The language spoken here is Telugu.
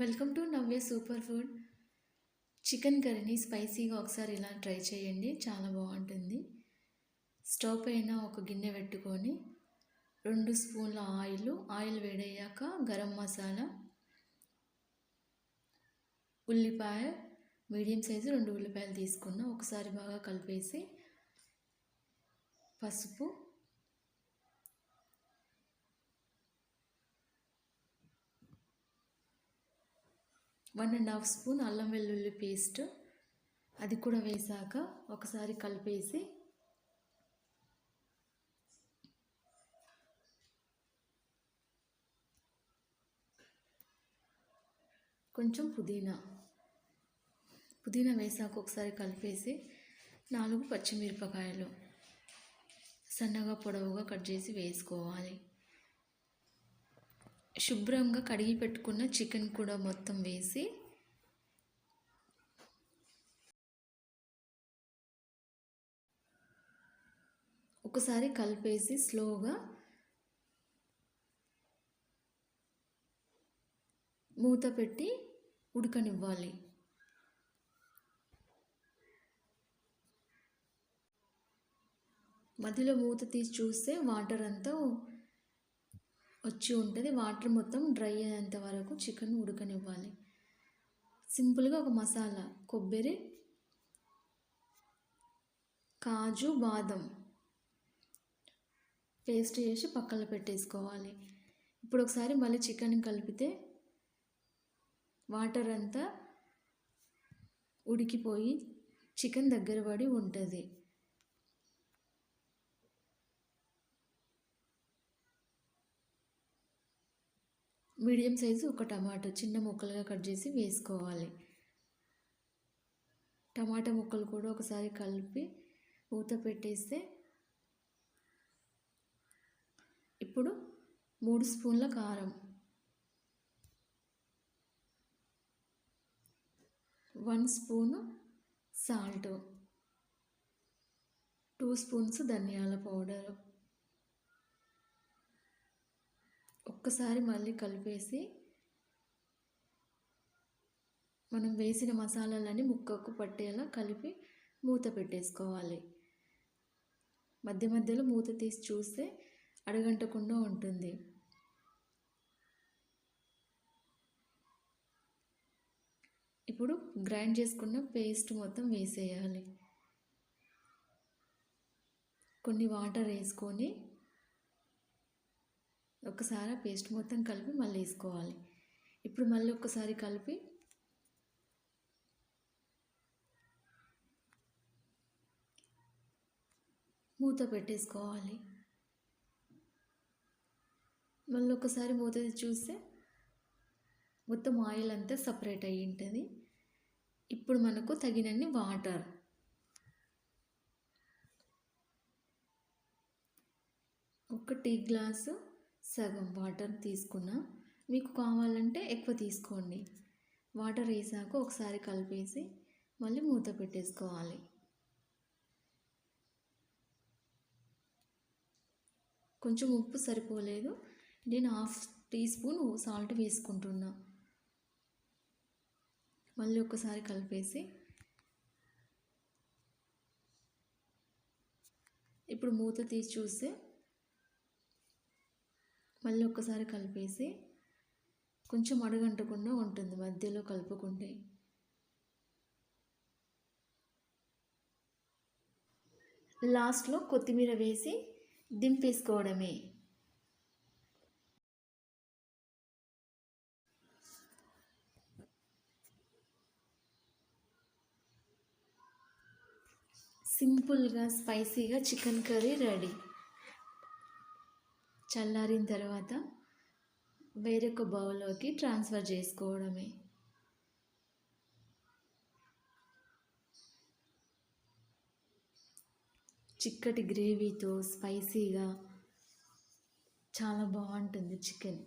Welcome to Navya super food. Chicken కర్రీని స్పైసీగా ఒకసారి ఇలా ట్రై చేయండి చాలా బాగుంటుంది. స్టవ్ పైన ఒక గిన్నె పెట్టుకొని రెండు స్పూన్ల ఆయిల్ ఆయిల్ వేడయ్యాక గరం మసాలా ఉల్లిపాయ మీడియం సైజు రెండు ఉల్లిపాయలు తీసుకున్న ఒకసారి బాగా కలిపేసి పసుపు వన్ అండ్ హాఫ్ స్పూన్ అల్లం వెల్లుల్లి పేస్ట్. అది కూడా వేసాక ఒకసారి కలిపేసి కొంచెం పుదీనా. పుదీనా వేసాక ఒకసారి కలిపేసి నాలుగు పచ్చిమిరపకాయలు సన్నగా పొడవుగా కట్ చేసి వేసుకోవాలి. శుభ్రంగా కడిగి పెట్టుకున్న చికెన్ కూడా మొత్తం వేసి ఒకసారి కలిపేసి స్లోగా మూత పెట్టి ఉడకనివ్వాలి. మధ్యలో మూత తీసి చూస్తే వాటర్ అంతా వచ్చి ఉంటుంది. వాటర్ మొత్తం డ్రై అయ్యేంత వరకు చికెన్ ఉడకనివ్వాలి. సింపుల్గా ఒక మసాలా కొబ్బరి కాజు బాదం పేస్ట్ చేసి పక్కన పెట్టేసుకోవాలి. ఇప్పుడు ఒకసారి మళ్ళీ చికెన్ కలిపితే వాటర్ అంతా ఉడికిపోయి చికెన్ దగ్గర పడి ఉంటుంది. మీడియం సైజు ఒక టమాటో చిన్న ముక్కలుగా కట్ చేసి వేసుకోవాలి. టమాటా ముక్కలు కూడా ఒకసారి కలిపి మూత పెట్టేస్తే ఇప్పుడు మూడు స్పూన్ల కారం. One spoon salt. Two spoons ధనియాల పౌడరు. ఒక్కసారి మళ్ళీ కలిపేసి మనం వేసిన మసాలాలన్నీ ముక్కకు పట్టేలా కలిపి మూత పెట్టేసుకోవాలి. మధ్య మధ్యలో మూత తీసి చూస్తే అడగంటకుండా ఉంటుంది. ఇప్పుడు గ్రైండ్ చేసుకున్న పేస్ట్ మొత్తం వేసేయాలి. కొన్ని వాటర్ వేసుకొని ఒకసారి పేస్ట్ మొత్తం కలిపి మళ్ళీ వేసుకోవాలి. ఇప్పుడు మళ్ళీ ఒకసారి కలిపి మూత పెట్టేసుకోవాలి. మళ్ళీ ఒకసారి మూత చూస్తే మొత్తం ఆయిల్ అంతా సపరేట్ అయ్యి ఉంటుంది. ఇప్పుడు మనకు తగినన్ని వాటర్. ఒక టీ గ్లాసు సగం వాటర్ తీసుకున్నా మీకు కావాలంటే ఎక్కువ తీసుకోండి. వాటర్ వేసాక ఒకసారి కలిపేసి మళ్ళీ మూత పెట్టేసుకోవాలి. కొంచెం ఉప్పు సరిపోలేదు. నేను హాఫ్ టీ స్పూన్ సాల్ట్ వేసుకుంటున్నా. మళ్ళీ ఒకసారి కలిపేసి ఇప్పుడు మూత తీసి చూస్తే మళ్ళీ ఒక్కసారి కలిపేసి కొంచెం అడుగంటకుండా ఉంటుంది మధ్యలో కలుపుకుంటే. లాస్ట్లో కొత్తిమీర వేసి దింపేసుకోవడమే. సింపుల్గా స్పైసీగా చికెన్ కర్రీ రెడీ. చల్లారిన తర్వాత వేరొక బౌల్లోకి ట్రాన్స్ఫర్ చేసుకోవడమే. చిక్కటి గ్రేవీతో స్పైసీగా చాలా బాగుంటుంది చికెన్.